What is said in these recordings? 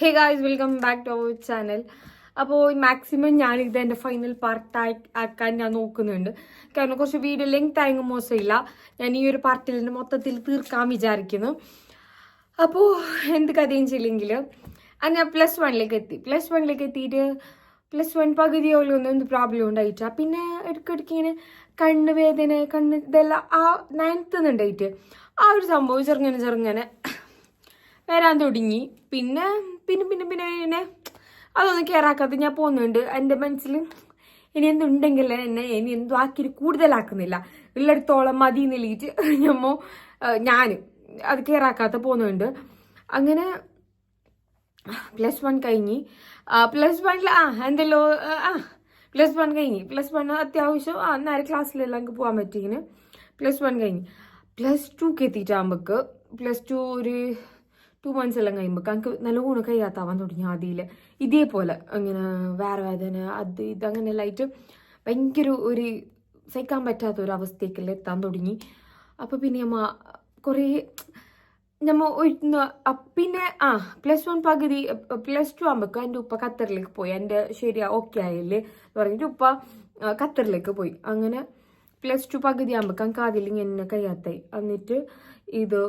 Hey guys welcome back to our channel അപ്പോൾ maximum ഞാനിത് എന്റെ ഫൈനൽ പാർട്ടായി ആക്കാൻ ഞാൻ നോക്കുന്നുണ്ട്. കാരണം കുറച്ച് വീഡിയോ ലെങ്ത് ആയെങ്കിൽ മോശമില്ല. ഞാൻ ഈ ഒരു പാർട്ടിൽ തന്നെ മൊത്തത്തിൽ തീർക്കാൻ വിചാരിക്കുന്നു. അപ്പോൾ എന്ത് കഥയും ചെയ്യില്ലെങ്കിൽ അത് ഞാൻ പ്ലസ് വണ്ണിലേക്ക് എത്തി. പ്ലസ് വണ്ണിലേക്ക് എത്തിയിട്ട് പ്ലസ് വൺ പകുതിയോളം എന്ത് പ്രോബ്ലം ഉണ്ടായിട്ടാ. പിന്നെ ഇടയ്ക്കിടയ്ക്ക് ഇങ്ങനെ കണ്ണ് വേദന കണ്ണ് ഇതെല്ലാം ആ നയൻത്ത് ഉണ്ടായിട്ട് ആ ഒരു സംഭവം ചെറുങ്ങനെ ചെറുങ്ങനെ വരാൻ തുടങ്ങി. പിന്നെ പിന്നെ പിന്നെ പിന്നെ എന്നെ അതൊന്നും കയറാക്കാത്ത ഞാൻ പോകുന്നുണ്ട്. എന്റെ മനസ്സിൽ ഇനി എന്തുണ്ടെങ്കിൽ എന്നെ ഇനി എന്തോ ആക്കി കൂടുതലാക്കുന്നില്ല. ഉള്ളിടത്തോളം മതി നിലയിട്ട് ഞമ്മോ ഞാൻ അത് കയറാക്കാത്ത പോകുന്നുണ്ട്. അങ്ങനെ പ്ലസ് വൺ കഴിഞ്ഞ് പ്ലസ് വണ്ണിൽ ആ എന്തല്ലോ ആ പ്ലസ് വൺ കഴിഞ്ഞ്. പ്ലസ് വൺ അത്യാവശ്യം ആ നേരെ ക്ലാസ്സിലെല്ലാം എനിക്ക് പോകാൻ പറ്റിയിങ്ങനെ പ്ലസ് വൺ കഴിഞ്ഞ്. പ്ലസ് ടുക്ക് എത്തിയിട്ടാകുമ്പോൾക്ക് പ്ലസ് ടു ഒരു ടു മന്ത്സ് എല്ലാം കഴിയുമ്പോൾ എനിക്ക് നല്ലോണം കഴിയാത്താവാൻ തുടങ്ങി ആദ്യയിൽ ഇതേപോലെ അങ്ങനെ വേറെ വേദന അത് ഇത് അങ്ങനെയെല്ലാം ആയിട്ട് ഭയങ്കര ഒരു സഹിക്കാൻ പറ്റാത്ത ഒരു അവസ്ഥയ്ക്കെല്ലാം എത്താൻ തുടങ്ങി. അപ്പോൾ പിന്നെ അമ്മ കുറേ നമ്മ പിന്നെ ആ പ്ലസ് വൺ പകുതി പ്ലസ് ടു ആകുമ്പോൾ എന്റെ ഉപ്പ ഖത്തറിലേക്ക് പോയി. എന്റെ ശരിയാ ഓക്കെ ആയില്ലേ എന്ന് പറഞ്ഞിട്ട് ഉപ്പ ഖത്തറിലേക്ക് പോയി. അങ്ങനെ പ്ലസ് ടു പകുതി ആകുമ്പോൾ എനിക്ക് അതിൽ ഇങ്ങനെ കഴിയാത്തായി. എന്നിട്ട് ഇത്.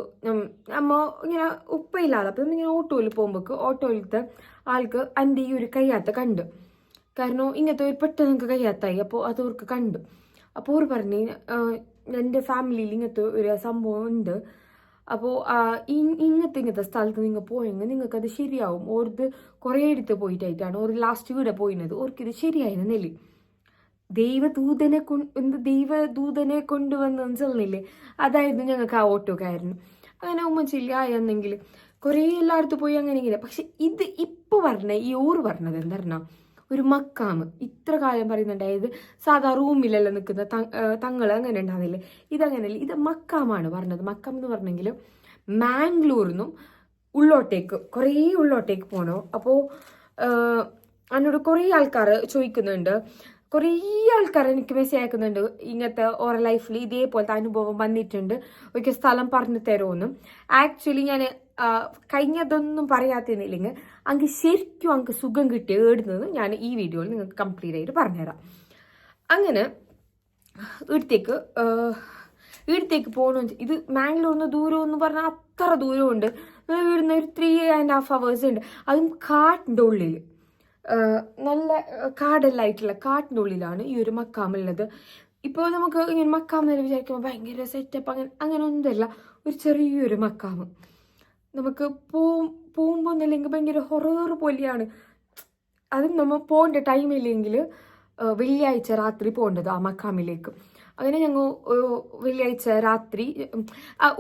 നമ്മ ഇങ്ങനെ ഉപ്പയില്ലാതെ അപ്പം ഇങ്ങനെ ഓട്ടോയിൽ പോകുമ്പോൾ ഓട്ടോയിലത്തെ ആൾക്ക് എന്റെ ഈ ഒരു കയ്യാത്ത കണ്ട്. കാരണം ഇങ്ങനത്തെ ഒരു പെട്ടെന്ന് നിങ്ങൾക്ക് കയ്യാത്തായി അപ്പോൾ അത് അവർക്ക് കണ്ടു. അപ്പോൾ അവർ പറഞ്ഞു എന്റെ ഫാമിലിയിൽ ഇങ്ങനത്തെ ഒരു സംഭവം ഉണ്ട്. അപ്പോൾ ഇങ്ങനത്തെ ഇങ്ങനത്തെ സ്ഥലത്ത് നിങ്ങൾ പോയെങ്കിൽ നിങ്ങൾക്ക് അത് ശരിയാവും. ഓർത്ത് കുറേ എടുത്ത് പോയിട്ടായിട്ടാണ്. ഒരു ലാസ്റ്റ് വീടെ പോയിരുന്നത് ഓർക്കിത് നെല്ലി ദൈവദൂതനെ കൊണ്ട് എന്ത് ദൈവദൂതനെ കൊണ്ടുവന്നെന്ന് ചെന്നില്ലേ അതായിരുന്നു ഞങ്ങൾക്ക് ആ ഓട്ടോക്കായിരുന്നു അങ്ങനെ ഉമ്മച്ചില്ല എന്നെങ്കിൽ കുറേ എല്ലായിടത്തും പോയി അങ്ങനെ ഇങ്ങനെ. പക്ഷെ ഇത് ഇപ്പോൾ പറഞ്ഞ ഈ ഓറ് പറഞ്ഞത് എന്താ ഒരു മക്കാമ്. ഇത്ര കാലം പറയുന്നുണ്ടായത് സാധാ റൂമിലെല്ലാം നിൽക്കുന്ന തങ്ങൾ അങ്ങനെ ഉണ്ടാകുന്നില്ലേ ഇതങ്ങനെയല്ല ഇത് മക്കാമാണ് പറഞ്ഞത്. മക്കാം എന്ന് പറഞ്ഞെങ്കിൽ മാംഗ്ലൂരിന്നും ഉള്ളോട്ടേക്ക് കുറേ ഉള്ളോട്ടേക്ക് പോകണോ അപ്പോൾ എന്നോട് കുറേ ആൾക്കാർ ചോദിക്കുന്നുണ്ട്. കുറേ ആൾക്കാർ എനിക്ക് മെസ്സേജ് അയക്കുന്നുണ്ട്. ഇങ്ങനത്തെ ഓരോ ലൈഫിൽ ഇതേപോലത്തെ അനുഭവം വന്നിട്ടുണ്ട്. ഒരിക്കൽ സ്ഥലം പറഞ്ഞു തരുമെന്നും ആക്ച്വലി ഞാൻ കഴിഞ്ഞതൊന്നും പറയാത്തിരുന്നില്ലെങ്കിൽ അങ്ങ് ശരിക്കും അങ്ങ് സുഖം കിട്ടി ഏടുന്നത് ഞാൻ ഈ വീഡിയോയിൽ നിങ്ങൾക്ക് കംപ്ലീറ്റ് ആയിട്ട് പറഞ്ഞുതരാം. അങ്ങനെ ഇടത്തേക്ക് ഇവിടത്തേക്ക് പോകണമെന്ന് ഇത് മാംഗ്ലൂരിന് ദൂരം എന്ന് പറഞ്ഞാൽ അത്ര ദൂരമുണ്ട് ഇവിടുന്ന് ഒരു ത്രീ ആൻഡ് ഹാഫ് അവേഴ്സ് ഉണ്ട്. അതും കാട്ടിന്റെ ഉള്ളിൽ നല്ല കാടെല്ലാം ആയിട്ടുള്ള കാട്ടിന്റെ ഉള്ളിലാണ് ഈ ഒരു മക്കാമുള്ളത് ഇപ്പോൾ നമുക്ക് ഇങ്ങനെ മക്കാമെന്ന് വിചാരിക്കുമ്പോൾ ഭയങ്കര സെറ്റപ്പ് അങ്ങനെ അങ്ങനെ ഒന്നുമല്ല. ഒരു ചെറിയൊരു മക്കാമ്. നമുക്ക് പോവും പോകുമ്പോൾ ഒന്നല്ലെങ്കിൽ ഭയങ്കര ഹൊറർ പോലെയാണ്. അതും നമ്മൾ പോകേണ്ട ടൈമില്ലെങ്കിൽ വെള്ളിയാഴ്ച രാത്രി പോകേണ്ടത് ആ മക്കാമിലേക്ക്. അങ്ങനെ ഞങ്ങൾ വെള്ളിയാഴ്ച രാത്രി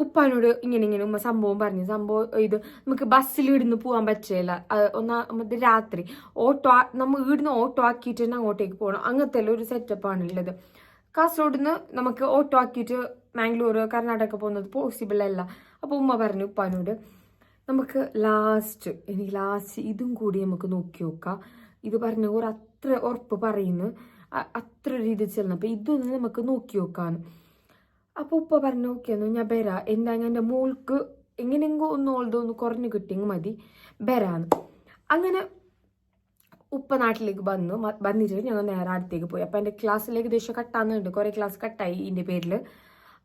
ഉപ്പാനോട് ഇങ്ങനെ ഇങ്ങനെ ഉമ്മ സംഭവം പറഞ്ഞു സംഭവം ഇത് നമുക്ക് ബസ്സിൽ ഇവിടുന്ന് പോകാൻ പറ്റില്ല. ഒന്നാമത് രാത്രി ഓട്ടോ നമ്മൾ ഇവിടുന്ന് ഓട്ടോ ആക്കിയിട്ട് തന്നെ അങ്ങോട്ടേക്ക് പോകണം അങ്ങനത്തെ ഒരു സെറ്റപ്പാണ് ഉള്ളത് കാസർഗോഡ് നിന്ന് നമുക്ക് ഓട്ടോ ആക്കിയിട്ട് മാംഗ്ലൂർ കർണാടക പോകുന്നത് പോസിബിൾ അല്ല. അപ്പോൾ ഉമ്മ പറഞ്ഞു ഉപ്പാനോട് നമുക്ക് ലാസ്റ്റ് ഇനി ലാസ്റ്റ് ഇതും കൂടി നമുക്ക് നോക്കി നോക്കാം. ഇത് പറഞ്ഞ ഒരു അത്ര ഉറപ്പ് പറയുന്നു. അത്ര രീതിയിൽ ചെല്ലണം. അപ്പം ഇതൊന്ന് നമുക്ക് നോക്കി നോക്കാന്ന് അപ്പോൾ ഉപ്പ പറഞ്ഞു നോക്കിയെന്ന് ഞാൻ ബരാ എന്താ ഞാൻ എന്റെ മോൾക്ക് എങ്ങനെയെങ്കിലും ഒന്ന് ഓൾതൊന്ന് കുറഞ്ഞു കിട്ടിയെങ്കിൽ മതി. ബരാന്ന് അങ്ങനെ ഉപ്പ നാട്ടിലേക്ക് വന്നു. വന്നിട്ട് ഞങ്ങൾ നേരെ അടുത്തേക്ക് പോയി. അപ്പം എന്റെ ക്ലാസ്സിലേക്ക് ഏകദേശം കട്ടാകുന്നുണ്ട് കുറേ ക്ലാസ് കട്ടായി ഇതിന്റെ പേരിൽ.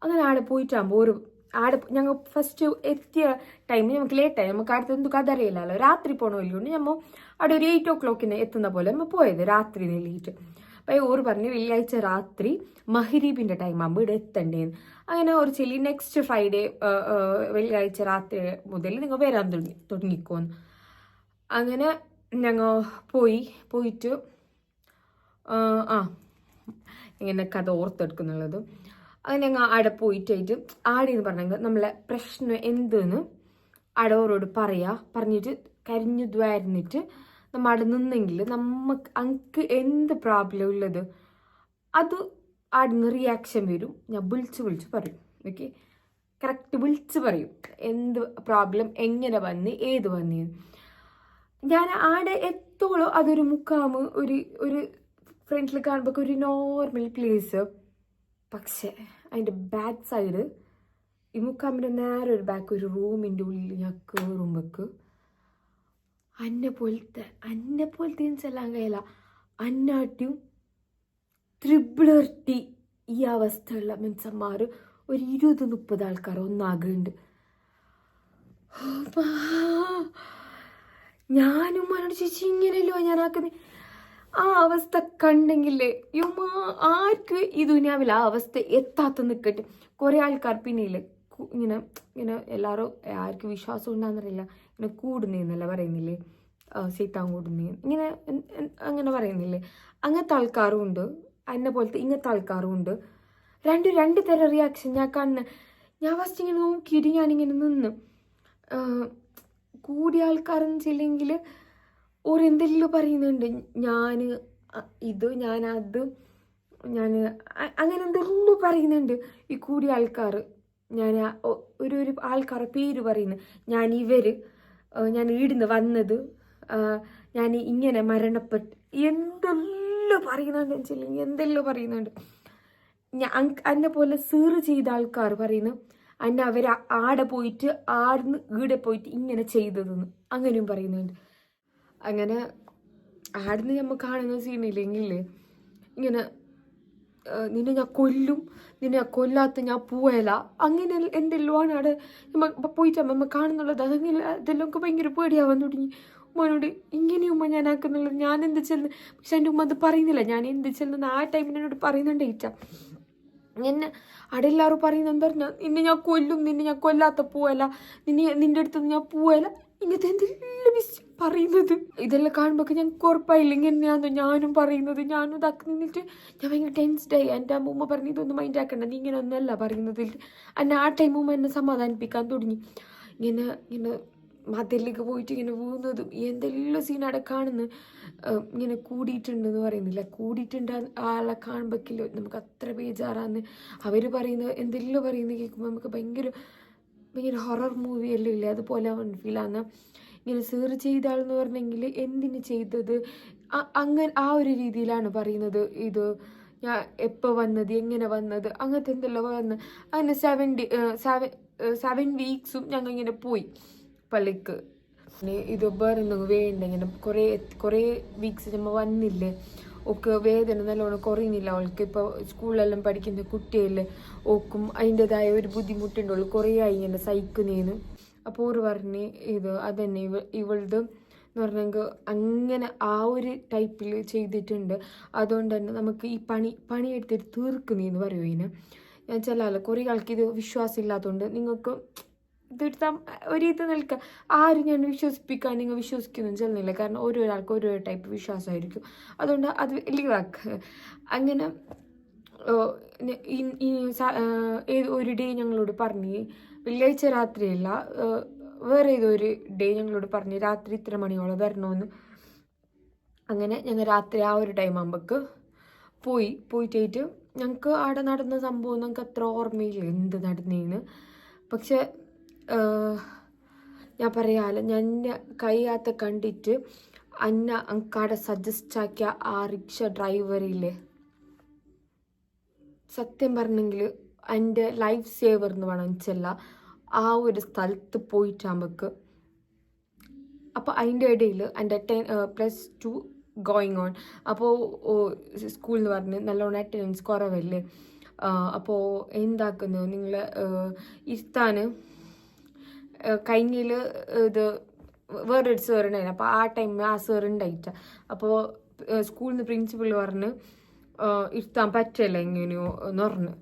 അങ്ങനെ ആടെ പോയിട്ടാകുമ്പോൾ ഒരു ആടെ ഞങ്ങൾ ഫസ്റ്റ് എത്തിയ ടൈമിൽ നമുക്ക് ലേറ്റായി നമുക്ക് അടുത്ത് എന്തൊക്കെ അതറിയില്ലല്ലോ രാത്രി പോകണമല്ലോണ്ട് ഞമ്മ അവിടെ ഒരു എയ്റ്റ് ഓ ക്ലോക്കിന് എത്തുന്ന പോലെ നമ്മൾ പോയത്. രാത്രി നെല്ലിയിട്ട് അപ്പം ഓർ പറഞ്ഞു വെള്ളിയാഴ്ച രാത്രി മഹരീബിന്റെ ടൈം ആകുമ്പോൾ ഇവിടെ എത്തണ്ടേന്ന്. അങ്ങനെ ഒരു ചെല്ലി നെക്സ്റ്റ് ഫ്രൈഡേ വെള്ളിയാഴ്ച രാത്രി മുതൽ നിങ്ങൾ വരാൻ തുടങ്ങി തുടങ്ങിക്കോന്ന്. അങ്ങനെ ഞങ്ങൾ പോയി പോയിട്ട് ആ, ഇങ്ങനെ കഥ ഓർത്തെടുക്കുന്നുള്ളത്. അങ്ങനെ ഞങ്ങൾ ആടെ പോയിട്ടായിട്ട് ആടെ എന്ന് പറഞ്ഞെങ്കിൽ നമ്മളെ പ്രശ്നം എന്തെന്ന് ആടെ ഓരോട് പറയാ പറഞ്ഞിട്ട് കരിഞ്ഞു ദ്വാരുന്നിട്ട് അവിടെ നിന്നെങ്കിൽ നമുക്ക് അങ്ങക്ക് എന്ത് പ്രോബ്ലം ഉള്ളത്? അത് ആടുന്ന് റിയാക്ഷൻ വരും. ഞാൻ വിളിച്ച് വിളിച്ച് പറയും. ഓക്കെ കറക്റ്റ് വിളിച്ച് പറയും. എന്ത് പ്രോബ്ലം എങ്ങനെ വന്ന് ഏത് വന്നു? ഞാൻ ആടെ എത്തോളോ അതൊരു മുക്കാമ് ഒരു ഒരു ഫ്രണ്ടിൽ കാണുമ്പോൾ ഒരു നോർമൽ പ്ലേസ് പക്ഷേ അതിന്റെ ബാക്ക് സൈഡ് ഈ മുക്കാമിന്റെ നേരെ ഒരു ബാക്ക് ഒരു റൂമിന്റെ ഉള്ളിൽ ഞാൻ കയറുമ്പോൾക്ക് അന്നെ പോലത്തെ അന്നെ പോലത്തെ ചെല്ലാൻ കഴിയില്ല അന്നാട്ടും ത്രിബിളർട്ടി ഈ അവസ്ഥയുള്ള മനുഷ്യന്മാർ ഒരു ഇരുപത് മുപ്പത് ആൾക്കാർ ഒന്നാകുന്നുണ്ട്. ഞാനും മനോട് ചേച്ചി ഇങ്ങനെയല്ലോ ഞാൻ ആക്കുന്നത് ആ അവസ്ഥ കണ്ടെങ്കിലേ യുമാ ആർക്ക് ഈ ദുനിയാവിൽ ആ അവസ്ഥ എത്താത്ത നിൽക്കട്ടെ കുറേ ആൾക്കാർ പിന്നെയില്ലേ ഇങ്ങനെ ഇങ്ങനെ എല്ലാവരും ആർക്ക് വിശ്വാസം ഉണ്ടാകുന്നറിയില്ല ഇങ്ങനെ കൂടുന്നേന്നല്ല പറയുന്നില്ലേ? സീത്താൻ കൂടുന്നേ. ഇങ്ങനെ അങ്ങനെ പറയുന്നില്ലേ? അങ്ങനത്തെ ആൾക്കാരും ഉണ്ട്. എന്നെ പോലത്തെ ഇങ്ങനത്തെ ആൾക്കാരും ഉണ്ട്. രണ്ട് രണ്ട് തരം റിയാക്ഷൻ ഞാൻ കാണുന്ന ഞാൻ ഫസ്റ്റ് ഇങ്ങനെ നോക്കിയിട്ട് ഞാനിങ്ങനെ നിന്ന്. കൂടിയ ആൾക്കാരെന്ന് വെച്ചില്ലെങ്കിൽ ഓരെന്തെല്ലാം പറയുന്നുണ്ട്. ഞാൻ ഇത് ഞാൻ അത് ഞാൻ അങ്ങനെ എന്തെല്ലാം പറയുന്നുണ്ട്. ഈ കൂടിയ ആൾക്കാർ ഞാൻ ഒരു ഒരു ആൾക്കാരുടെ പേര് പറയുന്നു. ഞാൻ ഇവർ. ആ, ഞാൻ ഈടുന്ന് വന്നത്. ഞാൻ ഇങ്ങനെ മരണപ്പെട്ട് എന്തെല്ലാം പറയുന്നുണ്ട് വെച്ചില്ലെങ്കിൽ എന്തെല്ലാം പറയുന്നുണ്ട്. ഞാൻ എന്നെ പോലെ സീറ് ചെയ്ത ആൾക്കാർ പറയുന്നു എന്നെ അവർ ആടെ പോയിട്ട് ആടുന്ന് ഈടെ പോയിട്ട് ഇങ്ങനെ ചെയ്തതെന്ന്. അങ്ങനെയും പറയുന്നുണ്ട്. അങ്ങനെ ആടുന്ന് നമ്മൾ കാണുന്ന സീനില്ലെങ്കിൽ ഇങ്ങനെ നിന്നെ ഞാൻ കൊല്ലും നിന്നെ കൊല്ലാത്ത ഞാൻ പോവല. അങ്ങനെ എന്റെ അവിടെ നമ്മ പോയിട്ട് നമ്മൾ കാണുന്നുള്ളത് അതങ്ങനെ അതെല്ലാം ഒക്കെ ഭയങ്കര പേടിയാവാൻ തുടങ്ങി. ഉമ്മനോട് ഇങ്ങനെ ഉമ്മ ഞാൻ ആക്കുന്നുള്ളത് ഞാൻ എന്ത് ചെന്ന് പക്ഷെ എന്റെ ഉമ്മ അത് പറയുന്നില്ല. ഞാൻ എന്ത് ചെല്ലുന്ന ആ ടൈമിൽ എന്നോട് പറയുന്നുണ്ട് ഈറ്റ എന്നെ അവിടെ എല്ലാവരും പറയുന്നത് എന്താ പറഞ്ഞാൽ നിന്നെ ഞാൻ കൊല്ലും നിന്നെ ഞാൻ കൊല്ലാത്ത പോവല. നിന്നെ നിന്റെ അടുത്ത് ഞാൻ പോവല്ല ഇങ്ങനത്തെ എന്തെല്ലാം മിസ് പറയുന്നത്? ഇതെല്ലാം കാണുമ്പോൾ ഞാൻ കുറപ്പായില്ല? ഇങ്ങനെയാണെന്ന് ഞാനും പറയുന്നത്. ഞാനും ഇതാക്കി നിന്നിട്ട് ഞാൻ ഭയങ്കര ടെൻസ്ഡായി എന്റെ അമ്മൂമ്മ പറഞ്ഞു ഇതൊന്നും മൈൻഡ് ആക്കണ്ട. നീ ഇങ്ങനെ ഒന്നല്ല പറയുന്നത് എന്നെ ആ ടൈം ഉമ്മ എന്നെ സമാധാനിപ്പിക്കാൻ തുടങ്ങി. ഇങ്ങനെ ഇങ്ങനെ മതിലേക്ക് പോയിട്ട് ഇങ്ങനെ വീഴുന്നതും എന്തെല്ലാം സീൻ അവിടെ കാണുന്നു ഇങ്ങനെ കൂടിയിട്ടുണ്ടെന്ന് പറയുന്നില്ല. കൂടിയിട്ടുണ്ട് ആളെ കാണുമ്പോഴേക്കില്ല നമുക്ക് അത്ര ബേജാറാന്ന്. അവർ പറയുന്ന എന്തെല്ലാം പറയുന്നത് കേൾക്കുമ്പോൾ നമുക്ക് ഭയങ്കര ഭയങ്കര ഹൊറർ മൂവി എല്ലാം ഇല്ലേ? അതുപോലെ അവൻ ഫീലാണ് ഇങ്ങനെ സീറ് ചെയ്ത ആളെന്ന് പറഞ്ഞെങ്കിൽ എന്തിന് ചെയ്തത്? അങ്ങനെ ആ ഒരു രീതിയിലാണ് പറയുന്നത്. ഇത് ഞാൻ എപ്പോൾ വന്നത്? എങ്ങനെ വന്നത്? അങ്ങനത്തെ എന്തെല്ലാം വന്ന്. അങ്ങനെ സെവൻ ഡേ സെവൻ സെവൻ വീക്സും ഞങ്ങൾ ഇങ്ങനെ പോയി പള്ളിക്ക്. ഇത് വേറെ ഇങ്ങനെ കുറേ കുറേ വീക്സ് നമ്മൾ വന്നില്ലേ? ഒക്കെ വേദന നല്ലോണം കുറയുന്നില്ല. അവൾക്ക് ഇപ്പോൾ സ്കൂളിലെല്ലാം പഠിക്കുന്ന കുട്ടിയല്ലേ ഓക്കും അതിന്റെതായ ഒരു ബുദ്ധിമുട്ടുണ്ടുള്ളൂ കുറേ ആയി ഇങ്ങനെ സഹിക്കുന്നേന്ന്. അപ്പോൾ ഒരു പറഞ്ഞ് ഇത് അതന്നെ ഇവ ഇവളത് എന്ന് പറഞ്ഞെങ്കിൽ അങ്ങനെ ആ ഒരു ടൈപ്പിൽ ചെയ്തിട്ടുണ്ട്. അതുകൊണ്ട് തന്നെ നമുക്ക് ഈ പണി പണിയെടുത്തിട്ട് തീർക്കുന്നതെന്ന് പറയുമോ ഇതിന് ഞാൻ ചില കുറേ ആൾക്ക് ഇത് വിശ്വാസം ഇല്ലാത്തതുകൊണ്ട് നിങ്ങൾക്ക് ഇതെടുത്താൽ ഒരു ഇത് നിൽക്കുക ആരും ഞാൻ വിശ്വസിപ്പിക്കാൻ നിങ്ങൾ വിശ്വസിക്കുന്നു ചെല്ലുന്നില്ല. കാരണം ഓരോരാൾക്ക് ഓരോ ടൈപ്പ് വിശ്വാസമായിരിക്കും. അതുകൊണ്ട് അത് ലീവാക്കുക അങ്ങനെ ഒരു ഡേ ഞങ്ങളോട് പറഞ്ഞ് വെള്ളിയാഴ്ച രാത്രിയല്ല വേറെ ഏതോ ഒരു ഡേ ഞങ്ങളോട് പറഞ്ഞ് രാത്രി ഇത്ര മണിയോളം വരണമെന്ന് അങ്ങനെ ഞങ്ങൾ രാത്രി ആ ഒരു ടൈം ആകുമ്പോൾക്ക് പോയി. പോയിട്ടായിട്ട് ഞങ്ങൾക്ക് അവിടെ നടന്ന സംഭവം ഞങ്ങൾക്ക് അത്ര ഓർമ്മയില്ല. എന്ത് നടന്നേന്ന്. പക്ഷെ ഞാൻ പറയാല ഞാൻ കൈയാത്ത കണ്ടിട്ട് അന്ന അങ്കാടെ സജസ്റ്റ് ആക്കിയ ആ റിക്ഷ ഡ്രൈവറില്ലേ സത്യം പറഞ്ഞെങ്കിൽ എന്റെ ലൈഫ് സേവർ എന്ന് വേണം ചെല്ല ആ ഒരു സ്ഥലത്ത് പോയിട്ടാകുമ്പോൾക്ക് അപ്പോൾ അതിന്റെ ഇടയിൽ എന്റെ ten plus two going on അപ്പോൾ സ്കൂൾ എന്ന് പറഞ്ഞ് നല്ലോണം അറ്റൻഡൻസ് കുറവല്ലേ? അപ്പോൾ എന്താക്കുന്നു നിങ്ങൾ ഇരുത്താൻ കഴിഞ്ഞിൽ ഇത് വേറൊരു സാർ ഉണ്ടായിരുന്നു അപ്പോൾ ആ ടൈമിൽ ആ സാർ ഉണ്ടായിട്ട അപ്പോൾ സ്കൂളിൽ നിന്ന് പ്രിൻസിപ്പൾ പറഞ്ഞ് ഇരുത്താൻ പറ്റില്ല എങ്ങനെയോ എന്ന് പറഞ്ഞു.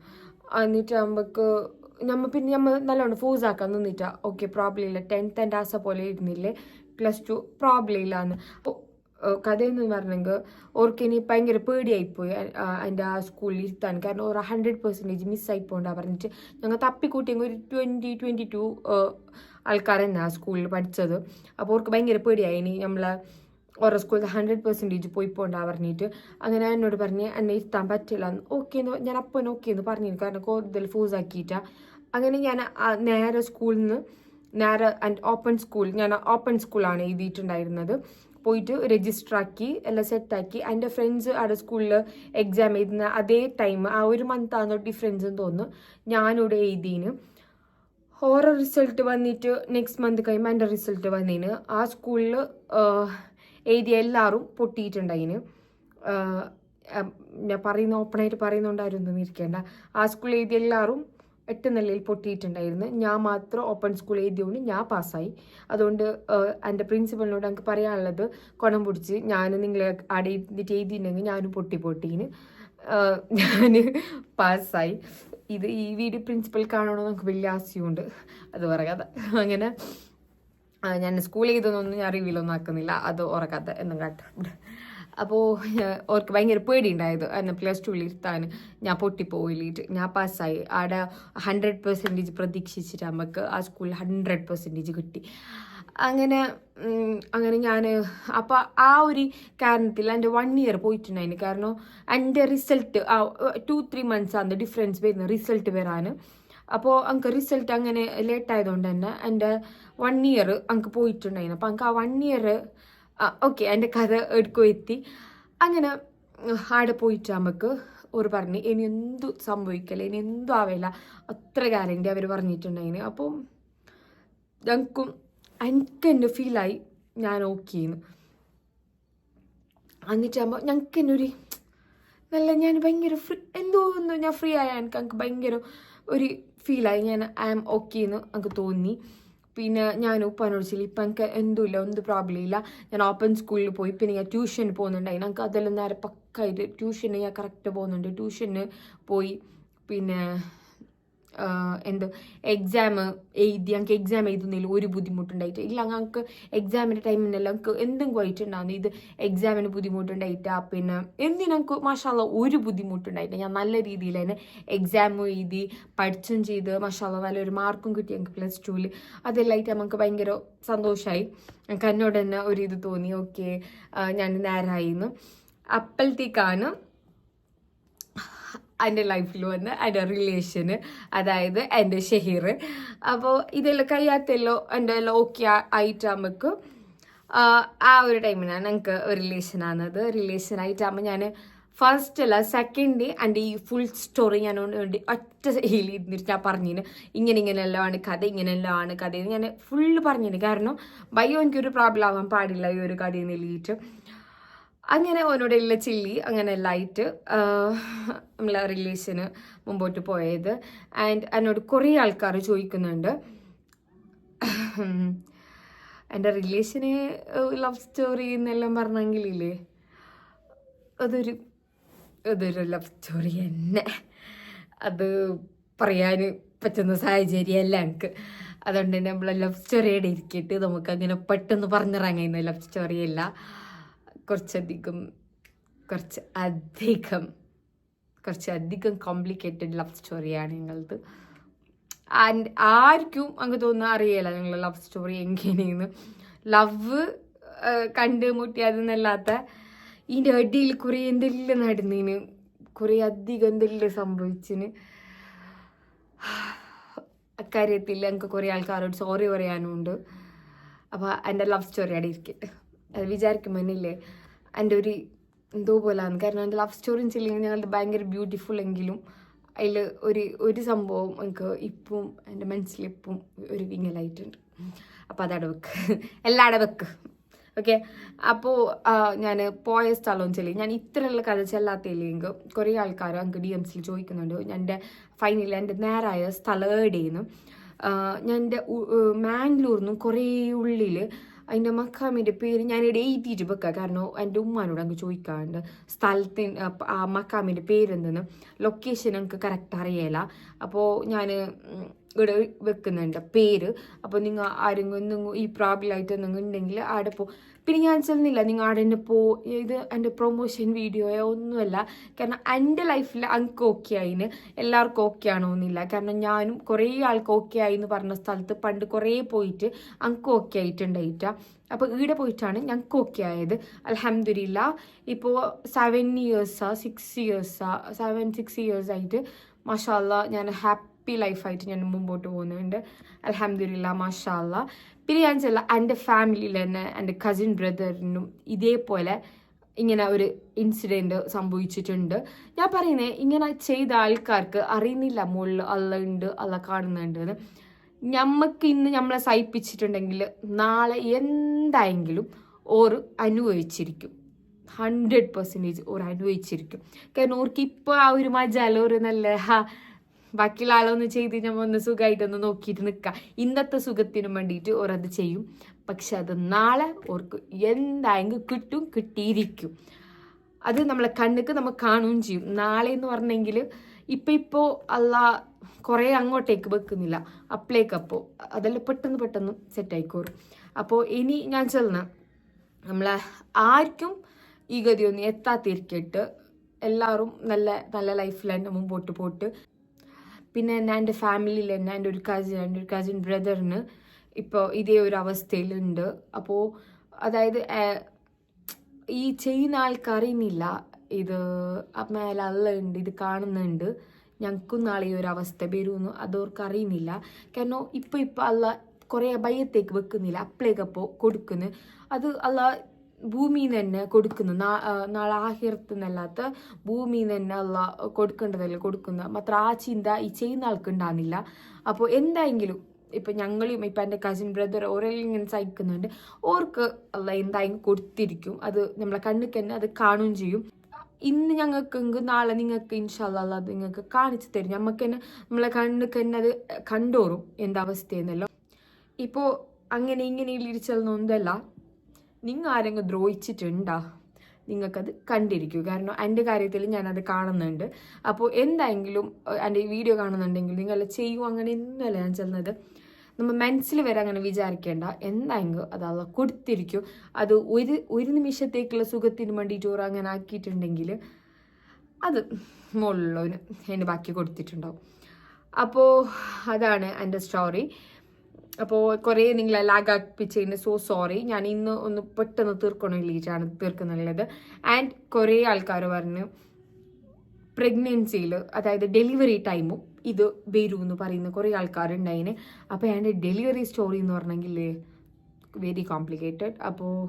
എന്നിട്ട് നമ്മൾ നമ്മ പിന്നെ നമ്മൾ നല്ലോണം ഫോഴ്സ് ആക്കാൻ നിന്നിട്ടാ. ഓക്കെ പ്രോബ്ലം ഇല്ല. ടെൻത്ത് ആൻഡ് ആസ പോലെ ഇരുന്നില്ലേ? പ്ലസ് ടു പ്രോബ്ലം അപ്പോൾ കഥയെന്ന് പറഞ്ഞെങ്കിൽ ഓർക്ക് ഇനി ഭയങ്കര പേടിയായിപ്പോയി എന്റെ ആ സ്കൂളിൽ ഇരുത്താൻ. കാരണം ഒരു ഹൺഡ്രഡ് പെർസെന്റേജ് മിസ്സായിപ്പോണ്ടാ പറഞ്ഞിട്ട്. ഞങ്ങൾ തപ്പിക്കൂട്ടിയെങ്കിൽ ഒരു ട്വന്റി ട്വന്റി ടു ആൾക്കാർ തന്നെ ആ സ്കൂളിൽ പഠിച്ചത്. അപ്പോൾ അവർക്ക് ഭയങ്കര പേടിയായി. ഇനി നമ്മളെ ഓരോ സ്കൂളിൽ ഹൺഡ്രഡ് പെർസെന്റേജ് പോയി പോണ്ടാ പറഞ്ഞിട്ട്. അങ്ങനെ എന്നോട് പറഞ്ഞ് എന്നെ ഇരുത്താൻ പറ്റില്ല. ഓക്കെ എന്ന് ഞാൻ അപ്പം ഓക്കെ എന്ന് പറഞ്ഞു കാരണം കൂടുതൽ ഫോഴ്സ് ആക്കിയിട്ടാ. അങ്ങനെ ഞാൻ നേരെ സ്കൂളിൽ നിന്ന് നേരെ ആൻഡ് ഓപ്പൺ സ്കൂൾ ഞാൻ ഓപ്പൺ സ്കൂളാണ് എഴുതിയിട്ടുണ്ടായിരുന്നത്. പോയിട്ട് രജിസ്റ്റർ ആക്കി എല്ലാം സെറ്റാക്കി എന്റെ ഫ്രണ്ട്സ് അവിടെ സ്കൂളിൽ എക്സാം എഴുതുന്ന അതേ ടൈം ആ ഒരു മന്ത് ആണോ ഡിഫറൻസ് എന്ന് തോന്നുന്നു ഞാനിവിടെ എഴുതിന്. ഓരോ റിസൾട്ട് വന്നിട്ട് നെക്സ്റ്റ് മന്ത് കഴിയുമ്പോൾ എന്റെ റിസൾട്ട് വന്നതിന് ആ സ്കൂളിൽ എഴുതിയ എല്ലാവരും പൊട്ടിയിട്ടുണ്ടായിന്. ഞാൻ പറയുന്ന ഓപ്പണായിട്ട് പറയുന്നുണ്ടായിരുന്നു ഇരിക്കേണ്ട. ആ സ്കൂളിൽ എഴുതിയ എല്ലാവരും എട്ട് നിലയിൽ പൊട്ടിയിട്ടുണ്ടായിരുന്നു. ഞാൻ മാത്രം ഓപ്പൺ സ്കൂൾ എഴുതിയോണ്ട് ഞാൻ പാസ്സായി. അതുകൊണ്ട് എന്റെ പ്രിൻസിപ്പലിനോട് എനിക്ക് പറയാനുള്ളത് കൊണം പിടിച്ച് ഞാൻ നിങ്ങളെ അവിടെ എഴുതിയിട്ടുണ്ടെങ്കിൽ ഞാനും പൊട്ടി പൊട്ടീന്. ഞാൻ പാസ്സായി. ഇത് ഈ വീഡിയോ പ്രിൻസിപ്പൽ കാണണമെന്ന് നമുക്ക് വലിയ ആശയമുണ്ട് അത് പറയാതെ അങ്ങനെ ഞാൻ സ്കൂളിൽ ഇതൊന്നും ഞാൻ റിവ്യൂലൊന്നും ആക്കുന്നില്ല. അത് ഉറക്കാത്ത എന്നും കാട്ടുണ്ട് അപ്പോൾ ഓർക്ക് ഭയങ്കര പേടിയുണ്ടായത്. എന്നെ പ്ലസ് ടുവിൽ ഇരുത്താൻ ഞാൻ പൊട്ടിപ്പോയില്ലിട്ട് ഞാൻ പാസ്സായി ആടെ ഹൺഡ്രഡ് പെർസെന്റേജ് പ്രതീക്ഷിച്ചിട്ട് നമുക്ക് ആ സ്കൂളിൽ ഹൺഡ്രഡ് പെർസെന്റേജ് കിട്ടി. അങ്ങനെ അങ്ങനെ ഞാൻ അപ്പോൾ ആ ഒരു കാരണത്തിൽ എന്റെ വൺ ഇയർ പോയിട്ടുണ്ടായിന്. കാരണം എന്റെ റിസൾട്ട് ആ ടു ത്രീ മന്ത്സ് ആണ് ഡിഫറൻസ് വരുന്നത് റിസൾട്ട് വരാൻ. അപ്പോൾ എനിക്ക് റിസൾട്ട് അങ്ങനെ ലേറ്റ് ആയതുകൊണ്ട് തന്നെ എന്റെ വൺ ഇയർ എനിക്ക് പോയിട്ടുണ്ടായിരുന്നു അപ്പോൾ എനിക്ക് ആ വൺ ഇയർ ഓക്കെ എന്റെ കഥ എടുക്കോ എത്തി. അങ്ങനെ ആടെ പോയിട്ട് നമുക്ക് ഓർ പറഞ്ഞ് ഇനി എന്തു സംഭവിക്കല? ഇനി എന്തും ആവില്ല അത്ര ഗ്യാരണ്ടി അവർ പറഞ്ഞിട്ടുണ്ടായിന്. അപ്പം ഞങ്ങൾക്കും എനിക്ക് എന്നെ ഫീലായി ഞാൻ ഓക്കേന്ന് എന്നിട്ടാകുമ്പോൾ ഞങ്ങൾക്ക് എന്നെ ഒരു നല്ല ഞാൻ ഭയങ്കര ഫ്രീ എന്തോ ഒന്ന് ഞാൻ ഫ്രീ ആയ എനിക്ക് എനിക്ക് ഭയങ്കര ഒരു ഫീലായി ഞാൻ ഐ ആം ഓക്കെ എന്ന് എനിക്ക് തോന്നി. പിന്നെ ഞാൻ ഉപ്പാനോട് ചെല്ലി ഇപ്പം എനിക്ക് എന്തും ഇല്ല എന്ത് പ്രോബ്ലം ഇല്ല. ഞാൻ ഓപ്പൺ സ്കൂളിൽ പോയി. പിന്നെ ഞാൻ ട്യൂഷന് പോകുന്നുണ്ടായി. ഞങ്ങൾക്ക് അതെല്ലാം നേരെ പക്കായിട്ട് ട്യൂഷന് ഞാൻ കറക്റ്റ് പോകുന്നുണ്ട്. ട്യൂഷന് പോയി. പിന്നെ എന്ത് എക്സാം എഴുതി ഞങ്ങൾക്ക് എക്സാം എഴുതുന്നതിൽ ഒരു ബുദ്ധിമുട്ടുണ്ടായിട്ട് ഇല്ല ഞങ്ങൾക്ക് എക്സാമിന്റെ ടൈമിനെല്ലാം ഞങ്ങൾക്ക് എന്തും പോയിട്ടുണ്ടാകുന്നു ഇത് എക്സാമിന് ബുദ്ധിമുട്ടുണ്ടായിട്ടാ പിന്നെ എന്തിനും ഞങ്ങൾക്ക് മഷാല ഒരു ബുദ്ധിമുട്ടുണ്ടായിട്ട് ഞാൻ നല്ല രീതിയിൽ തന്നെ എക്സാം എഴുതി പഠിച്ചും ചെയ്ത് മഷാല നല്ലൊരു മാർക്കും കിട്ടി ഞങ്ങൾക്ക് പ്ലസ് ടുവിൽ അതെല്ലാമായിട്ട് നമുക്ക് ഭയങ്കര സന്തോഷമായി ഞങ്ങൾക്ക് എന്നോട് തന്നെ ഒരു ഇത് തോന്നി ഓക്കെ ഞാൻ നേരായിന്ന്. അപ്പോഴത്തേക്കാണ് എന്റെ ലൈഫിൽ വന്ന് എന്റെ റിലേഷന് അതായത് എന്റെ ഷെഹീർ. അപ്പോൾ ഇതെല്ലാം കഴിയാത്തല്ലോ എന്റെ ലോക്കി ആയിട്ട് നമുക്ക് ആ ഒരു ടൈമിനാണ് ഞങ്ങൾക്ക് റിലേഷനാണത് ആകുമ്പോൾ ഞാൻ ഫസ്റ്റ് അല്ല സെക്കൻഡ് എന്റെ ഈ ഫുൾ സ്റ്റോറി ഞാൻ വേണ്ടി ഒറ്റ ഹീൽ ഇരുന്നിട്ട് ഞാൻ പറഞ്ഞിന്. ഇങ്ങനെ ഇങ്ങനെയെല്ലാം ആണ് കഥ ഇങ്ങനെയെല്ലാം ആണ് കഥ ഞാൻ ഫുള്ള് പറഞ്ഞിന്. കാരണം ഭയോ എനിക്കൊരു പ്രോബ്ലം ആവാൻ പാടില്ല ഈ ഒരു കഥയിൽ നിന്നിട്ട് അങ്ങനെ ഓനോട് ഉള്ള ചില്ലി അങ്ങനെ ലൈറ്റ് നമ്മളെ റിലേഷന് മുമ്പോട്ട് പോയത്. ആൻഡ് എന്നോട് കുറേ ആൾക്കാർ ചോദിക്കുന്നുണ്ട്. എന്റെ റിലേഷന് ലവ് സ്റ്റോറി എന്നെല്ലാം പറഞ്ഞെങ്കിലില്ലേ? അതൊരു അതൊരു ലവ് സ്റ്റോറി തന്നെ. അത് പറയാൻ പറ്റുന്ന സാഹചര്യമല്ല എനിക്ക്. അതുകൊണ്ട് തന്നെ നമ്മളെ ലവ് സ്റ്റോറിയുടെ ഇരിക്കട്ട്. നമുക്ക് അങ്ങനെ പെട്ടെന്ന് പറഞ്ഞിറങ്ങുന്ന ലവ് സ്റ്റോറിയല്ല കുറച്ചധികം കുറച്ച് അധികം കുറച്ച് അധികം കോംപ്ലിക്കേറ്റഡ് ലവ് സ്റ്റോറിയാണ് ഞങ്ങളത് ആൻഡ് ആർക്കും അങ്ങ് തോന്നുന്ന അറിയില്ല ഞങ്ങൾ ലവ് സ്റ്റോറി എങ്ങനെയെന്ന്. ലവ് കണ്ട് മുട്ടിയതെന്നല്ലാത്ത ഇതിന്റെ അടിയിൽ കുറേ എന്തെല്ലാം നടന്നതിന് കുറേ അധികം എന്തെല്ലാം സംഭവിച്ചിന്. അക്കാര്യത്തിൽ എനിക്ക് കുറേ ആൾക്കാരോട് സോറി പറയാനുണ്ട്. അപ്പോൾ എന്റെ ലവ് സ്റ്റോറി അവിടെ ഇരിക്കട്ടെ. അത് വിചാരിക്കുമ്പോൾ എന്നില്ലേ എന്റെ ഒരു എന്തോ പോലാണ്. കാരണം എന്റെ ലവ് സ്റ്റോറി ചെല്ലെങ്കിൽ ഞങ്ങളുടെ ഭയങ്കര ബ്യൂട്ടിഫുൾ എങ്കിലും അതിൽ ഒരു ഒരു സംഭവം എനിക്ക് ഇപ്പം എന്റെ മനസ്സിൽ ഇപ്പം ഒരു വിങ്ങലായിട്ടുണ്ട് അപ്പോൾ അതവിടെ വെക്ക്. എല്ലാടെ വെക്ക്. ഓക്കെ അപ്പോൾ ഞാൻ പോയ സ്ഥലം വെച്ചാൽ ഞാൻ ഇത്രയുള്ള കഥ ചെല്ലാത്തില്ലെങ്കിൽ കുറേ ആൾക്കാർ എനിക്ക് ഡി എംസിൽ ചോദിക്കുന്നുണ്ട്. എന്റെ ഫൈനലി എന്റെ നേരായ സ്ഥലം എവിടെയെന്ന് ഞാൻ എന്റെ മാംഗ്ലൂരിൽ നിന്നും കുറേ ഉള്ളിൽ അതിന്റെ മക്കാമിന്റെ പേര് ഞാൻ ഇവിടെ എഴുതിയിട്ട് വെക്കാം. കാരണം എന്റെ ഉമ്മാനോട് അങ്ങ് ചോദിക്കാറുണ്ട് സ്ഥലത്തിന് ആ മക്കാമിന്റെ പേരെന്തെന്ന് ലൊക്കേഷൻ എനിക്ക് കറക്റ്റ് അറിയില്ല അപ്പോൾ ഞാൻ ഇവിടെ വെക്കുന്നുണ്ട്. പേര്. അപ്പോൾ നിങ്ങൾ ആരെങ്കിലും നിങ്ങൾ ഈ ആയിട്ട് നിങ്ങൾ ഉണ്ടെങ്കിൽ ആടെ പോ. പിന്നെ ഞാൻ ചെല്ലുന്നില്ല നിങ്ങൾ ആടെ തന്നെ പോ. ഇത് എന്റെ പ്രൊമോഷൻ വീഡിയോയോ ഒന്നുമല്ല. കാരണം എന്റെ ലൈഫിൽ എനിക്ക് ഓക്കെ ആയിന്. എല്ലാവർക്കും ഓക്കെ ആണോന്നില്ല. കാരണം ഞാനും കുറേ ആൾക്ക് ഓക്കെ ആയി എന്ന് പറഞ്ഞ സ്ഥലത്ത് പണ്ട് കുറേ പോയിട്ട് എനിക്ക് ഓക്കെ ആയിട്ടുണ്ടായിട്ട. അപ്പോൾ ഈടെ പോയിട്ടാണ് ഞങ്ങൾക്ക് ഓക്കെ ആയത്. അലഹമില്ല ഇപ്പോൾ സെവൻ ഇയേഴ്സാ സിക്സ് ഇയേഴ്സാ സെവൻ സിക്സ് ഇയേഴ്സ് ആയിട്ട് മഷാല്ല ഞാൻ ഹാപ്പി ലൈഫായിട്ട് ഞാൻ മുമ്പോട്ട് പോകുന്നുണ്ട്. അലഹമില്ല മാഷാല്ല പിന്നെ ഞാൻ ചില എന്റെ ഫാമിലിയിൽ തന്നെ എന്റെ കസിൻ ബ്രദറിനും ഇതേപോലെ ഇങ്ങനെ ഒരു ഇൻസിഡന്റ് സംഭവിച്ചിട്ടുണ്ട്. ഞാൻ പറയുന്നത് ഇങ്ങനെ ചെയ്ത ആൾക്കാർക്ക് അറിയുന്നില്ല മുകളിൽ അല്ല ഉണ്ട് അല്ല കാണുന്നുണ്ട് എന്ന്. ഞമ്മക്ക് ഇന്ന് നമ്മളെ സഹിപ്പിച്ചിട്ടുണ്ടെങ്കിൽ നാളെ എന്തായെങ്കിലും ഓർ അനുഭവിച്ചിരിക്കും. ഹൺഡ്രഡ് പെർസെന്റേജ് ഓർ അനുഭവിച്ചിരിക്കും. കാരണം ഓർക്ക് ഇപ്പോൾ ആ ഒരു മജാലോർ നല്ല ബാക്കിയുള്ള ആളൊന്ന് ചെയ്ത് നമ്മൾ ഒന്ന് സുഖമായിട്ടൊന്ന് നോക്കിയിട്ട് നിൽക്കാം ഇന്നത്തെ സുഖത്തിനും വേണ്ടിയിട്ട് ഓർ അത് ചെയ്യും. പക്ഷെ അത് നാളെ ഓർക്ക് എന്തായെങ്കിലും കിട്ടും കിട്ടിയിരിക്കും. അത് നമ്മളെ കണ്ണുക്ക് നമ്മൾ കാണുകയും ചെയ്യും. നാളെ എന്ന് പറഞ്ഞെങ്കിൽ ഇപ്പം ഇപ്പോൾ അല്ല കുറേ അങ്ങോട്ടേക്ക് വെക്കുന്നില്ല. അപ്പളേക്ക് അപ്പോൾ അതെല്ലാം പെട്ടെന്ന് പെട്ടെന്ന് സെറ്റായിക്കോറും അപ്പോൾ ഇനി ഞാൻ ചെല്ലണം നമ്മളെ ആർക്കും ഈ ഗതിയൊന്നും എത്താത്തിരിക്കട്ട് എല്ലാവരും നല്ല നല്ല ലൈഫിൽ തന്നെ മുമ്പോട്ട് പോയിട്ട് പിന്നെ എന്നാ എന്റെ ഫാമിലിയിൽ എന്നാ എന്റെ ഒരു കസിൻ എന്റെ ഒരു കസിൻ ബ്രദറിന് ഇപ്പോൾ ഇതേ ഒരു അവസ്ഥയിലുണ്ട്. അപ്പോൾ അതായത് ഈ ചെയ്യുന്ന ആൾക്കറിയുന്നില്ല ഇത് മേലുണ്ട് ഇത് കാണുന്നുണ്ട്. ഞങ്ങൾക്കും നാളെ ഈ ഒരു അവസ്ഥ വരുമെന്ന് അതവർക്ക് അറിയുന്നില്ല. കാരണം ഇപ്പോൾ ഇപ്പോൾ അല്ല കുറേ ഭയത്തേക്ക് വെക്കുന്നില്ല. അപ്പളേക്കപ്പോൾ കൊടുക്കുന്നു. അത് അല്ല ഭൂമിയിൽ തന്നെ കൊടുക്കുന്നു. നാളെ ആഹിർത്ത് എന്നല്ലാത്ത ഭൂമിയിൽ തന്നെ അല്ല കൊടുക്കേണ്ടതല്ല കൊടുക്കുന്നത് മാത്ര ആ ചിന്ത ഈ ചെയ്യുന്ന ആൾക്ക് ഉണ്ടാകുന്നില്ല അപ്പോൾ എന്തായെങ്കിലും ഇപ്പം ഞങ്ങളും ഇപ്പം എന്റെ കസിൻ ബ്രദർ ഓരെല്ലാം ഇങ്ങനെ സഹിക്കുന്നുണ്ട്. ഓർക്ക് അല്ല എന്തായെങ്കിലും കൊടുത്തിരിക്കും. അത് നമ്മളെ കണ്ണിക്ക് തന്നെ അത് കാണുകയും ചെയ്യും. ഇന്ന് ഞങ്ങൾക്ക് നാളെ നിങ്ങൾക്ക് ഇൻഷാല്ല അത് നിങ്ങൾക്ക് കാണിച്ചു തരും. നമുക്ക് തന്നെ നമ്മളെ കണ്ണിക്ക് തന്നെ അത് കണ്ടോറും. എന്താ അവസ്ഥയെന്നല്ലോ. ഇപ്പോൾ അങ്ങനെ ഇങ്ങനെ ഇരിച്ചതൊന്നല്ല നിങ്ങൾ ആരെങ്കിലും ദ്രോഹിച്ചിട്ടുണ്ടോ? നിങ്ങൾക്കത് കണ്ടിരിക്കൂ. കാരണം എന്റെ കാര്യത്തിൽ ഞാനത് കാണുന്നുണ്ട്. അപ്പോൾ എന്തായെങ്കിലും ഏഹ്, എന്റെ വീഡിയോ കാണുന്നുണ്ടെങ്കിൽ നിങ്ങൾ ചെയ്യൂ. അങ്ങനെ ഒന്നുമല്ല ഞാൻ ചെന്നത്. നമ്മൾ മനസ്സിൽ വരെ അങ്ങനെ വിചാരിക്കേണ്ട. എന്തെങ്കിലും അത് അള്ള കൊടുത്തിരിക്കും. അത് ഒരു ഒരു നിമിഷത്തേക്കുള്ള സുഖത്തിന് വേണ്ടിയിട്ട് ഓർ അങ്ങനെ ആക്കിയിട്ടുണ്ടെങ്കിൽ അത് മുകളിലുള്ളവന് എന്റെ ബാക്കി കൊടുത്തിട്ടുണ്ടാവും. അപ്പോൾ അതാണ് എന്റെ സ്റ്റോറി അപ്പോൾ കുറേ നിങ്ങളെ ആക്കിപ്പിച്ചതിന് സോ സോറി ഞാൻ ഇന്ന് ഒന്ന് പെട്ടെന്ന് തീർക്കണമെങ്കിലാണ് തീർക്കുന്നുള്ളത് ആൻഡ് കുറേ ആൾക്കാർ പറഞ്ഞു പ്രഗ്നൻസിയിൽ അതായത് ഡെലിവറി ടൈമും ഇത് വരും എന്ന് പറയുന്ന കുറേ ആൾക്കാരുണ്ടായിന്. അപ്പോൾ എന്റെ ഡെലിവറി സ്റ്റോറി എന്ന് പറഞ്ഞെങ്കിൽ വെരി കോംപ്ലിക്കേറ്റഡ് അപ്പോൾ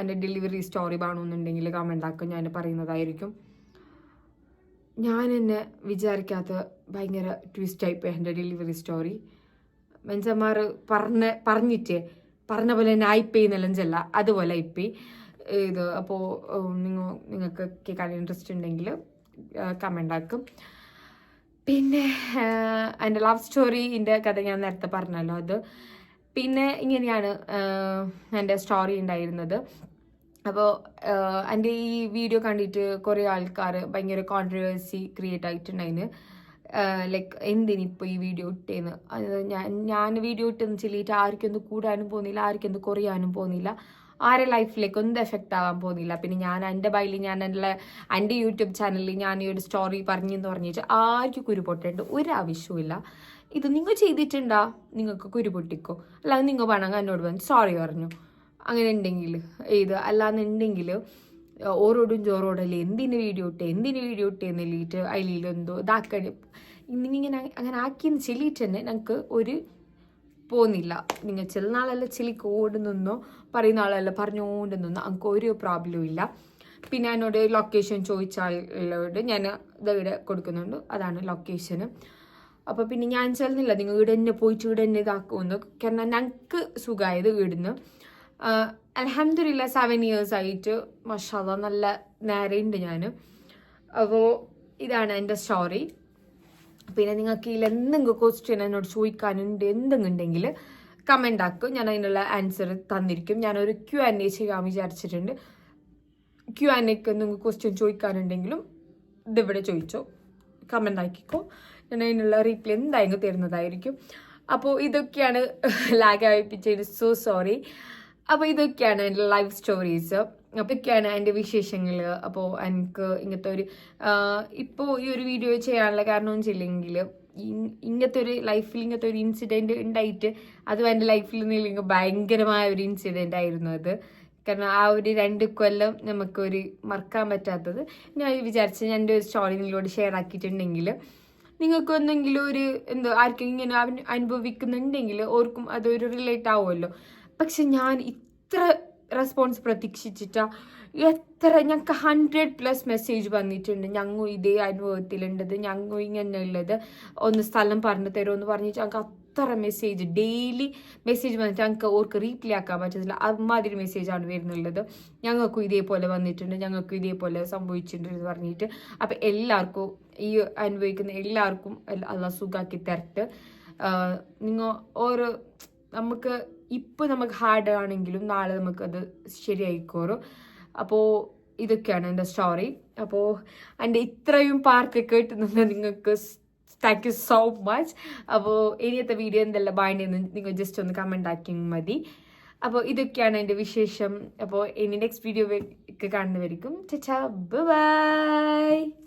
എന്റെ ഡെലിവറി സ്റ്റോറി വേണമെന്നുണ്ടെങ്കിൽ കമന്റ് ആക്കും. ഞാൻ പറയുന്നതായിരിക്കും. ഞാൻ എന്നെ വിചാരിക്കാത്ത ഭയങ്കര ട്വിസ്റ്റ് ആയിപ്പോയി എന്റെ ഡെലിവറി സ്റ്റോറി മെഞ്ചന്മാർ പറഞ്ഞ പറഞ്ഞിട്ട് പറഞ്ഞ പോലെ തന്നെ ആയിപ്പി നിലഞ്ചല്ല അതുപോലെ ഇപ്പി ഇത് അപ്പോൾ നിങ്ങൾ നിങ്ങൾക്ക് കേൾക്കാൻ ഇൻട്രസ്റ്റ് ഉണ്ടെങ്കിൽ കമന്റ് ആക്കും. പിന്നെ എന്റെ ലവ് സ്റ്റോറിന്റെ കഥ ഞാൻ നേരത്തെ പറഞ്ഞല്ലോ അത്. പിന്നെ ഇങ്ങനെയാണ് എന്റെ സ്റ്റോറി ഉണ്ടായിരുന്നത്. അപ്പോൾ എന്റെ ഈ വീഡിയോ കണ്ടിട്ട് കുറേ ആൾക്കാർ ഭയങ്കര കോൺട്രവേഴ്സി ക്രിയേറ്റ് ആയിട്ടുണ്ടായിന്. ലൈക്ക് എന്തിനിപ്പോൾ ഈ വീഡിയോ ഇട്ടേന്ന്? ഞാൻ ഞാൻ വീഡിയോ ഇട്ടെന്ന് ചൊല്ലിയിട്ട് ആർക്കൊന്നും കൂടാനും പോകുന്നില്ല ആർക്കൊന്നും കുറയാനും പോകുന്നില്ല. ആരെ ലൈഫിലേക്ക് ഒന്നും എഫക്റ്റ് ആവാൻ പോകുന്നില്ല. പിന്നെ ഞാൻ എന്റെ ബൈലിൽ ഞാൻ എന്റെ എന്റെ യൂട്യൂബ് ചാനലിൽ ഞാൻ ഈ ഒരു സ്റ്റോറി പറഞ്ഞെന്ന് പറഞ്ഞിട്ട് ആർക്കും കുരു പൊട്ടേണ്ട ഒരു ആവശ്യവുമില്ല ഇത് നിങ്ങൾ ചെയ്തിട്ടുണ്ടാ? നിങ്ങൾക്ക് കുരു പൊട്ടിക്കോ അല്ലാതെ നിങ്ങൾ വേണമെങ്കിൽ എന്നോട് പറഞ്ഞു സോറി പറഞ്ഞു. അങ്ങനെ ഉണ്ടെങ്കിൽ ഇത് അല്ലാന്നുണ്ടെങ്കിൽ ഓരോടും ചോറോടല്ലേ എന്തിന് വീഡിയോ ഇട്ടേ എന്തിന് വീഡിയോ ഇട്ടേ എന്നെല്ലിട്ട് അതിലെന്തോ ഇതാക്കണി ഇങ്ങനെ അങ്ങനെ ആക്കിയെന്ന് ചെല്ലിയിട്ട് തന്നെ ഞങ്ങൾക്ക് ഒരു പോകുന്നില്ല നിങ്ങൾ ചില നാളെല്ലാം ചെലിക്ക് ഓടുന്നോ പറയുന്ന ആളല്ല പറഞ്ഞുകൊണ്ട് നിന്നോ നമുക്ക് ഒരു പ്രോബ്ലം ഇല്ല. പിന്നെ എന്നോട് ലൊക്കേഷൻ ചോദിച്ചാലോട് ഞാൻ ഇവിടെ കൊടുക്കുന്നുണ്ട്. അതാണ് ലൊക്കേഷന് അപ്പോൾ പിന്നെ ഞാൻ ചെല്ലുന്നില്ല നിങ്ങൾ ഇവിടെ തന്നെ പോയിട്ട് ഇവിടെ തന്നെ ഇതാക്കുമെന്ന്. കാരണം ഞങ്ങൾക്ക് സുഖമായത് ഇവിടുന്ന്. അലഹമില്ല സെവൻ ഇയേഴ്സ് ആയിട്ട് മഷാല നല്ല നേരെയുണ്ട് ഞാൻ അപ്പോൾ ഇതാണ് എന്റെ സ്റ്റോറി പിന്നെ നിങ്ങൾക്ക് ഇതിൽ എന്തെങ്കിലും ക്വസ്റ്റ്യൻ എന്നോട് ചോദിക്കാനുണ്ട് എന്തെങ്കിലും ഉണ്ടെങ്കിൽ കമന്റ് ആക്കും. ഞാൻ അതിനുള്ള ആൻസർ തന്നിരിക്കും. ഞാനൊരു ക്യു ആൻ എ ചെയ്യാൻ വിചാരിച്ചിട്ടുണ്ട്. ക്യു ആൻ എക്ക് നിങ്ങൾക്ക് ക്വസ്റ്റ്യൻ ചോദിക്കാനുണ്ടെങ്കിലും ഇതിവിടെ ചോദിച്ചോ. കമന്റ് ആക്കിക്കോ. ഞാൻ അതിനുള്ള റീപ്ലൈ എന്തായാലും തരുന്നതായിരിക്കും. അപ്പോൾ ഇതൊക്കെയാണ് ലാഗ് ആയിപ്പിച്ചതിന് സോ സോറി അപ്പോൾ ഇതൊക്കെയാണ് എന്റെ ലൈഫ് സ്റ്റോറീസ് അപ്പോൾ ഇതൊക്കെയാണ് എന്റെ വിശേഷങ്ങൾ. അപ്പോൾ എനിക്ക് ഇങ്ങനത്തെ ഒരു ഇപ്പോൾ ഈ ഒരു വീഡിയോ ചെയ്യാനുള്ള കാരണം വെച്ചില്ലെങ്കിൽ ഇങ്ങനത്തെ ഒരു ലൈഫിൽ ഇങ്ങനത്തെ ഒരു ഇൻസിഡന്റ് ഉണ്ടായിട്ട് അതും എന്റെ ലൈഫിൽ നിന്നില്ലെങ്കിൽ ഭയങ്കരമായ ഒരു ഇൻസിഡന്റ് ആയിരുന്നു അത്. കാരണം ആ ഒരു രണ്ട് കൊല്ലം നമുക്കൊരു മറക്കാൻ പറ്റാത്തത്. ഞാൻ വിചാരിച്ച ഞാൻ എന്റെ ഒരു സ്റ്റോറി നിങ്ങളോട് ഷെയർ ആക്കിയിട്ടുണ്ടെങ്കിൽ നിങ്ങൾക്ക് എന്തെങ്കിലും ഒരു എന്തോ ആർക്കെങ്കിലും ഇങ്ങനെ അനുഭവിക്കുന്നുണ്ടെങ്കിൽ ഓർക്കും അതൊരു റിലേറ്റ് ആവുമല്ലോ. പക്ഷെ ഞാൻ ഇത്ര റെസ്പോൺസ് പ്രതീക്ഷിച്ചിട്ടാ. എത്ര ഞങ്ങൾക്ക് ഹൺഡ്രഡ് പ്ലസ് മെസ്സേജ് വന്നിട്ടുണ്ട്. ഞങ്ങൾ ഇതേ അനുഭവത്തിലുണ്ടത് ഞങ്ങൾ ഇങ്ങനെ ഉള്ളത് ഒന്ന് സ്ഥലം പറഞ്ഞു തരുമെന്ന് പറഞ്ഞിട്ട് ഞങ്ങൾക്ക് അത്ര മെസ്സേജ് ഡെയിലി മെസ്സേജ് വന്നിട്ട് ഞങ്ങൾക്ക് ഓർക്ക് റീപ്ലൈ ആക്കാൻ പറ്റത്തില്ല. അമ്മാതിരി മെസ്സേജാണ് വരുന്നുള്ളത്. ഞങ്ങൾക്കും ഇതേപോലെ വന്നിട്ടുണ്ട്. ഞങ്ങൾക്കും ഇതേപോലെ സംഭവിച്ചിട്ടുണ്ട് എന്ന് പറഞ്ഞിട്ട്. അപ്പം എല്ലാവർക്കും ഈ അനുഭവിക്കുന്ന എല്ലാവർക്കും അല്ല സുഖാക്കി തരട്ട്. നിങ്ങൾ ഓരോ നമുക്ക് ഇപ്പം നമുക്ക് ഹാർഡ് ആണെങ്കിലും നാളെ നമുക്കത് ശരിയായിക്കോറും അപ്പോൾ ഇതൊക്കെയാണ് എന്റെ സ്റ്റോറി അപ്പോൾ എന്റെ ഇത്രയും പാർക്ക് കേട്ടുന്നത് നിങ്ങൾക്ക് താങ്ക് യു സോ മച്ച് അപ്പോൾ ഇനിയത്തെ വീഡിയോ എന്തെല്ലാം ബാണ്ടെന്ന് നിങ്ങൾ ജസ്റ്റ് ഒന്ന് കമന്റ് ആക്കി മതി. അപ്പോൾ ഇതൊക്കെയാണ് എന്റെ വിശേഷം. അപ്പോൾ ഇനി നെക്സ്റ്റ് വീഡിയോ കാണുന്നവരിക്കും. ചച്ചാ ബൈ